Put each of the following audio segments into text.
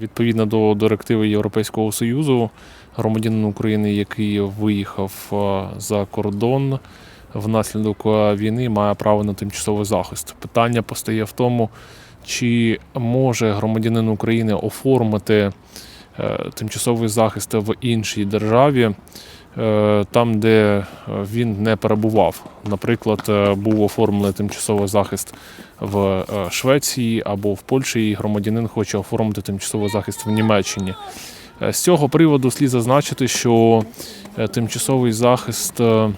Відповідно до директиви Європейського Союзу, громадянин України, який виїхав е, за кордон внаслідок е, війни, має право на тимчасовий захист. Питання постає в тому, чи може громадянин України оформити е, тимчасовий захист в іншій державі, там, де е, він не перебував. Наприклад, е, був оформлений тимчасовий захист в е, Швеції або в Польщі, і громадянин хоче оформити тимчасовий захист в Німеччині. Е, З цього приводу слід зазначити, що е, тимчасовий захист е,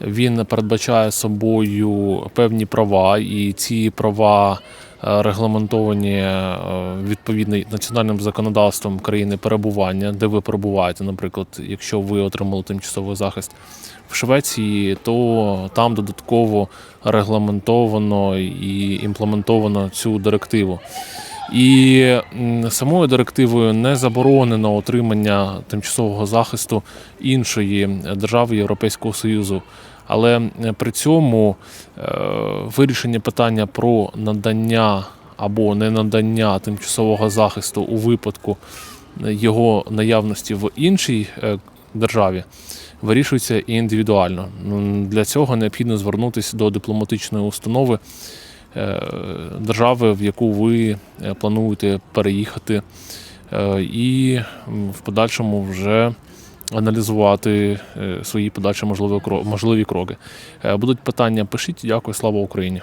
він передбачає собою певні права, і ці права е, регламентовані е, відповідно національним законодавством країни перебування, де ви перебуваєте. Наприклад, якщо ви отримали тимчасовий захист в Швеції, то там додатково регламентовано і імплементовано цю директиву. І самою директивою не заборонено отримання тимчасового захисту іншої держави Європейського Союзу. Але е, при цьому е, вирішення питання про надання або не надання тимчасового захисту у випадку його наявності в іншій е, державі вирішується індивідуально. Для цього необхідно звернутися до дипломатичної установи е, держави, в яку ви е, плануєте переїхати, е, і в подальшому вже аналізувати е, свої подальші можливі кро- кроки. Е, Будуть питання, пишіть. Дякую, слава Україні.